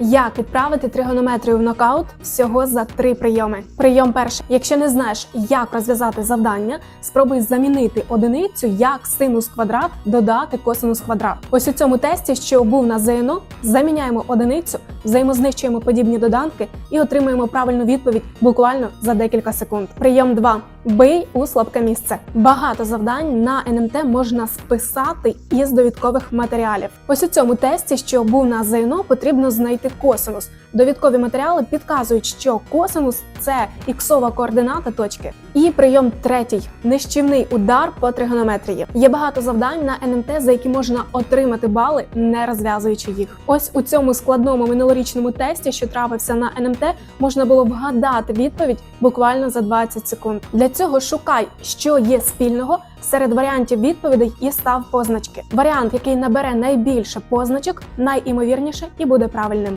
Як відправити тригонометрію в нокаут всього за три прийоми. Прийом перший. Якщо не знаєш, як розв'язати завдання, спробуй замінити одиницю як синус квадрат додати косинус квадрат. Ось у цьому тесті, що був на ЗНО, заміняємо одиницю, взаємознищуємо подібні доданки і отримуємо правильну відповідь буквально за декілька секунд. Прийом 2. Бий у слабке місце. Багато завдань на НМТ можна списати із довідкових матеріалів. Ось у цьому тесті, що був на ЗНО, потрібно знайти косинус. Довідкові матеріали підказують, що косинус це іксова координата точки. І прийом третій нищівний удар по тригонометрії. Є багато завдань на НМТ, за які можна отримати бали, не розв'язуючи їх. Ось у цьому складному минулорічному тесті, що трапився на НМТ, можна було вгадати відповідь буквально за 20 секунд. Для цього шукай, що є спільного серед варіантів відповідей і став позначки. Варіант, який набере найбільше позначок, найімовірніше і буде правильним.